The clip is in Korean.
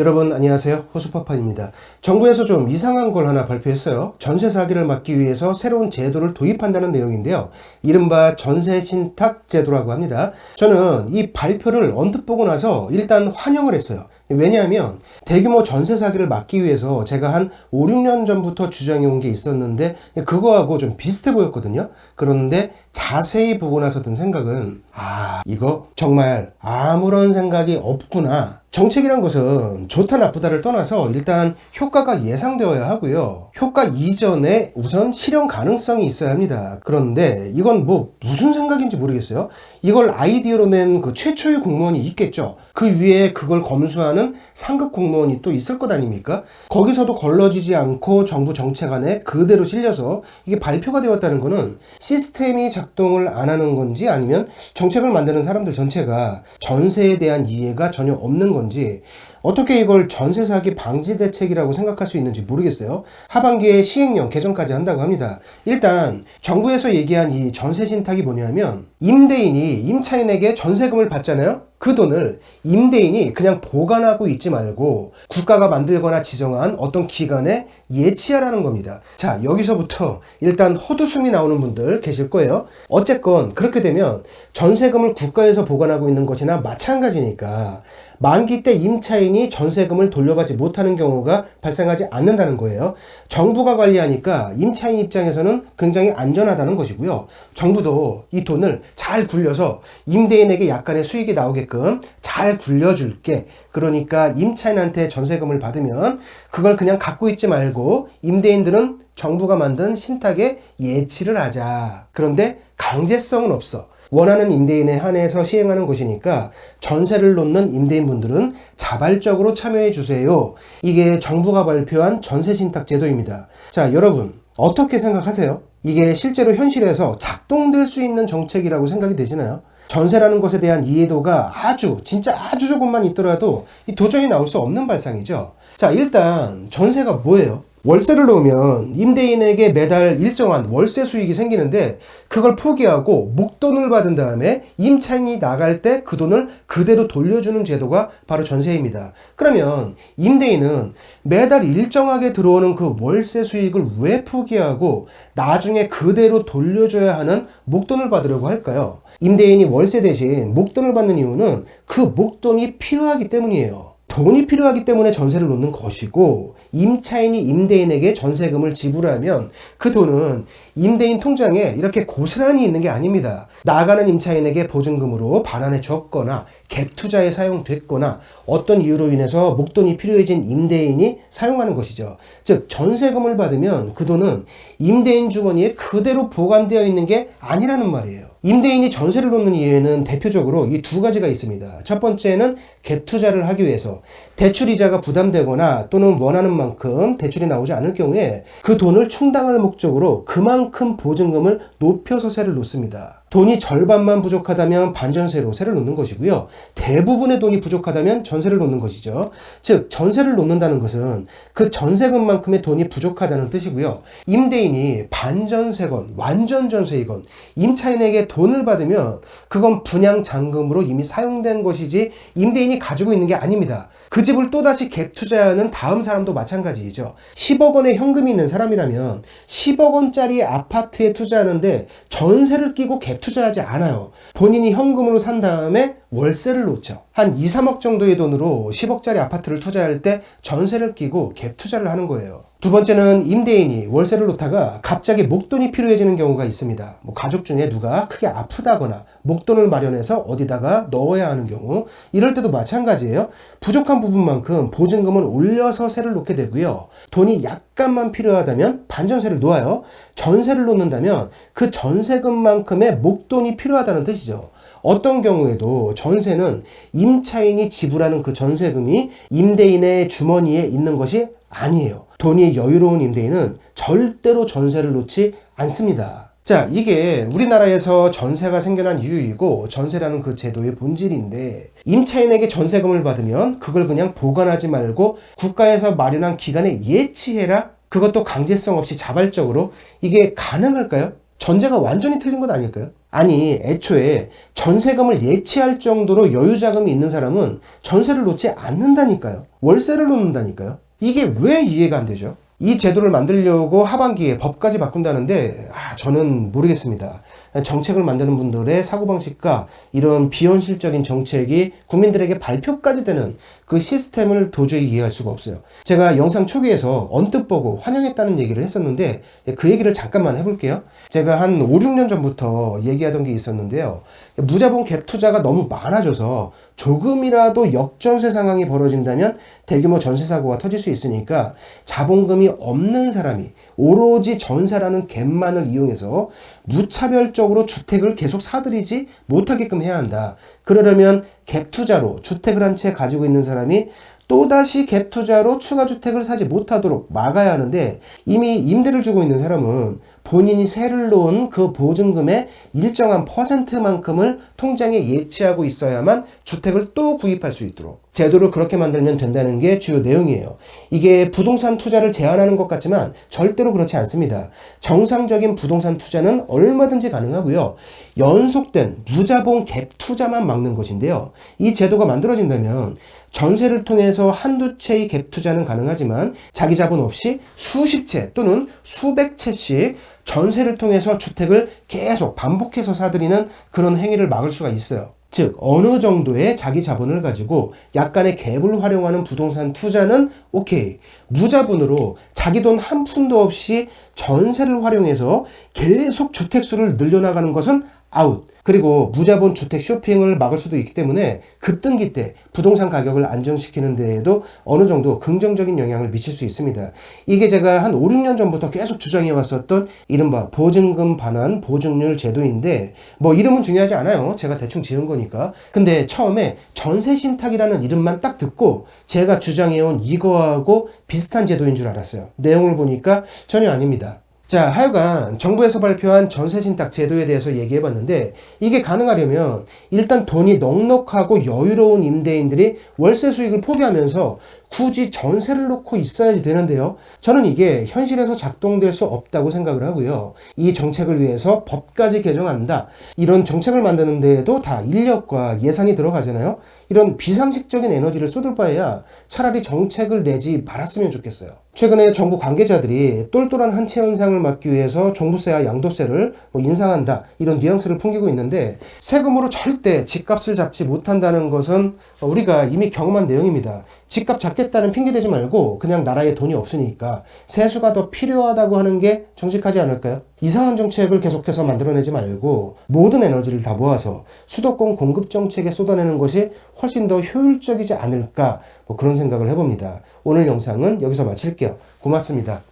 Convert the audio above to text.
여러분 안녕하세요. 호수파판입니다. 정부에서 좀 이상한 걸 하나 발표했어요. 전세 사기를 막기 위해서 새로운 제도를 도입한다는 내용인데요. 이른바 전세 신탁 제도라고 합니다. 저는 이 발표를 언뜻 보고 나서 일단 환영을 했어요. 왜냐하면 대규모 전세 사기를 막기 위해서 제가 한 5, 6년 전부터 주장해 온 게 있었는데 그거하고 좀 비슷해 보였거든요. 그런데 자세히 보고 나서 든 생각은 아, 이거 정말 아무런 생각이 없구나. 정책이란 것은 좋다 나쁘다를 떠나서 일단 효과가 예상되어야 하고요. 효과 이전에 우선 실현 가능성이 있어야 합니다. 그런데 이건 뭐 무슨 생각인지 모르겠어요. 이걸 아이디어로 낸 그 최초의 공무원이 있겠죠. 그 위에 그걸 검수하는 상급 공무원이 또 있을 것 아닙니까? 거기서도 걸러지지 않고 정부 정책 안에 그대로 실려서 이게 발표가 되었다는 거는 시스템이 작동을 안 하는 건지 아니면 정책을 만드는 사람들 전체가 전세에 대한 이해가 전혀 없는 건지 어떻게 이걸 전세 사기 방지 대책이라고 생각할 수 있는지 모르겠어요. 하반기에 시행령 개정까지 한다고 합니다. 일단 정부에서 얘기한 이 전세 신탁이 뭐냐면 임대인이 임차인에게 전세금을 받잖아요. 그 돈을 임대인이 그냥 보관하고 있지 말고 국가가 만들거나 지정한 어떤 기관에 예치하라는 겁니다. 자, 여기서부터 일단 헛웃음이 나오는 분들 계실 거예요. 어쨌건 그렇게 되면 전세금을 국가에서 보관하고 있는 것이나 마찬가지니까 만기 때 임차인이 전세금을 돌려받지 못하는 경우가 발생하지 않는다는 거예요. 정부가 관리하니까 임차인 입장에서는 굉장히 안전하다는 것이고요. 정부도 이 돈을 잘 굴려서 임대인에게 약간의 수익이 나오게끔 잘 굴려줄게. 그러니까 임차인한테 전세금을 받으면 그걸 그냥 갖고 있지 말고 임대인들은 정부가 만든 신탁에 예치를 하자. 그런데 강제성은 없어. 원하는 임대인에 한해서 시행하는 것이니까 전세를 놓는 임대인분들은 자발적으로 참여해 주세요. 이게 정부가 발표한 전세 신탁 제도입니다. 자, 여러분 어떻게 생각하세요? 이게 실제로 현실에서 작동될 수 있는 정책이라고 생각이 되시나요? 전세라는 것에 대한 이해도가 아주 진짜 아주 조금만 있더라도 도저히 나올 수 없는 발상이죠. 자, 일단 전세가 뭐예요? 월세를 놓으면 임대인에게 매달 일정한 월세 수익이 생기는데 그걸 포기하고 목돈을 받은 다음에 임차인이 나갈 때 그 돈을 그대로 돌려주는 제도가 바로 전세입니다. 그러면 임대인은 매달 일정하게 들어오는 그 월세 수익을 왜 포기하고 나중에 그대로 돌려줘야 하는 목돈을 받으려고 할까요? 임대인이 월세 대신 목돈을 받는 이유는 그 목돈이 필요하기 때문이에요. 돈이 필요하기 때문에 전세를 놓는 것이고 임차인이 임대인에게 전세금을 지불하면 그 돈은 임대인 통장에 이렇게 고스란히 있는 게 아닙니다. 나가는 임차인에게 보증금으로 반환해 줬거나 갭 투자에 사용됐거나 어떤 이유로 인해서 목돈이 필요해진 임대인이 사용하는 것이죠. 즉 전세금을 받으면 그 돈은 임대인 주머니에 그대로 보관되어 있는 게 아니라는 말이에요. 임대인이 전세를 놓는 이유에는 대표적으로 이 두 가지가 있습니다. 첫 번째는 갭 투자를 하기 위해서 대출 이자가 부담되거나 또는 원하는 만큼 대출이 나오지 않을 경우에 그 돈을 충당할 목적으로 그만큼 보증금을 높여서 세를 놓습니다. 돈이 절반만 부족하다면 반전세로 세를 놓는 것이고요. 대부분의 돈이 부족하다면 전세를 놓는 것이죠. 즉, 전세를 놓는다는 것은 그 전세금만큼의 돈이 부족하다는 뜻이고요. 임대인이 반전세건 완전 전세이건 임차인에게 돈을 받으면 그건 분양 잔금으로 이미 사용된 것이지 임대인이 가지고 있는 게 아닙니다. 그 집을 또다시 갭 투자하는 다음 사람도 마찬가지이죠. 10억 원의 현금이 있는 사람이라면 10억 원짜리 아파트에 투자하는데 전세를 끼고 갭 투자하지 않아요. 본인이 현금으로 산 다음에 월세를 놓죠. 한 2, 3억 정도의 돈으로 10억짜리 아파트를 투자할 때 전세를 끼고 갭 투자를 하는 거예요. 두 번째는 임대인이 월세를 놓다가 갑자기 목돈이 필요해지는 경우가 있습니다. 뭐 가족 중에 누가 크게 아프다거나 목돈을 마련해서 어디다가 넣어야 하는 경우 이럴 때도 마찬가지예요. 부족한 부분만큼 보증금을 올려서 세를 놓게 되고요. 돈이 약간만 필요하다면 반전세를 놓아요. 전세를 놓는다면 그 전세금만큼의 목돈이 필요하다는 뜻이죠. 어떤 경우에도 전세는 임차인이 지불하는 그 전세금이 임대인의 주머니에 있는 것이 아니에요. 돈이 여유로운 임대인은 절대로 전세를 놓지 않습니다. 자, 이게 우리나라에서 전세가 생겨난 이유이고 전세라는 그 제도의 본질인데 임차인에게 전세금을 받으면 그걸 그냥 보관하지 말고 국가에서 마련한 기간에 예치해라? 그것도 강제성 없이 자발적으로 이게 가능할까요? 전제가 완전히 틀린 것 아닐까요? 아니, 애초에 전세금을 예치할 정도로 여유 자금이 있는 사람은 전세를 놓지 않는다니까요. 월세를 놓는다니까요. 이게 왜 이해가 안 되죠? 이 제도를 만들려고 하반기에 법까지 바꾼다는데 아, 저는 모르겠습니다. 정책을 만드는 분들의 사고방식과 이런 비현실적인 정책이 국민들에게 발표까지 되는 그 시스템을 도저히 이해할 수가 없어요. 제가 영상 초기에서 언뜻 보고 환영했다는 얘기를 했었는데 그 얘기를 잠깐만 해볼게요. 제가 한 5, 6년 전부터 얘기하던 게 있었는데요. 무자본 갭 투자가 너무 많아져서 조금이라도 역전세 상황이 벌어진다면 대규모 전세 사고가 터질 수 있으니까 자본금이 없는 사람이 오로지 전세라는 갭만을 이용해서 무차별적으로 주택을 계속 사들이지 못하게끔 해야 한다. 그러려면 갭 투자로 주택을 한 채 가지고 있는 사람이 또다시 갭 투자로 추가 주택을 사지 못하도록 막아야 하는데 이미 임대를 주고 있는 사람은 본인이 세를 놓은 그 보증금의 일정한 퍼센트만큼을 통장에 예치하고 있어야만 주택을 또 구입할 수 있도록 제도를 그렇게 만들면 된다는 게 주요 내용이에요. 이게 부동산 투자를 제한하는 것 같지만 절대로 그렇지 않습니다. 정상적인 부동산 투자는 얼마든지 가능하고요. 연속된 무자본 갭 투자만 막는 것인데요. 이 제도가 만들어진다면 전세를 통해서 한두 채의 갭 투자는 가능하지만 자기 자본 없이 수십 채 또는 수백 채씩 전세를 통해서 주택을 계속 반복해서 사들이는 그런 행위를 막을 수가 있어요. 즉 어느 정도의 자기 자본을 가지고 약간의 갭을 활용하는 부동산 투자는 오케이 무자본으로 자기 돈 한 푼도 없이 전세를 활용해서 계속 주택수를 늘려나가는 것은 아웃 그리고 무자본 주택 쇼핑을 막을 수도 있기 때문에 급등기 때 부동산 가격을 안정시키는 데에도 어느 정도 긍정적인 영향을 미칠 수 있습니다. 이게 제가 한 5, 6년 전부터 계속 주장해 왔었던 이른바 보증금 반환 보증률 제도인데 뭐 이름은 중요하지 않아요. 제가 대충 지은 거니까. 근데 처음에 전세 신탁이라는 이름만 딱 듣고 제가 주장해 온 이거하고 비슷한 제도인 줄 알았어요. 내용을 보니까 전혀 아닙니다. 자, 하여간 정부에서 발표한 전세신탁 제도에 대해서 얘기해 봤는데 이게 가능하려면 일단 돈이 넉넉하고 여유로운 임대인들이 월세 수익을 포기하면서 굳이 전세를 놓고 있어야지 되는데요. 저는 이게 현실에서 작동될 수 없다고 생각을 하고요. 이 정책을 위해서 법까지 개정한다. 이런 정책을 만드는 데에도 다 인력과 예산이 들어가잖아요. 이런 비상식적인 에너지를 쏟을 바에야 차라리 정책을 내지 말았으면 좋겠어요. 최근에 정부 관계자들이 똘똘한 한채 현상을 막기 위해서 종부세와 양도세를 뭐 인상한다 이런 뉘앙스를 풍기고 있는데 세금으로 절대 집값을 잡지 못한다는 것은 우리가 이미 경험한 내용입니다. 집값 잡겠다는 핑계 대지 말고 그냥 나라에 돈이 없으니까 세수가 더 필요하다고 하는 게 정직하지 않을까요? 이상한 정책을 계속해서 만들어내지 말고 모든 에너지를 다 모아서 수도권 공급 정책에 쏟아내는 것이 훨씬 더 효율적이지 않을까 뭐 그런 생각을 해봅니다. 오늘 영상은 여기서 마칠게요. 고맙습니다.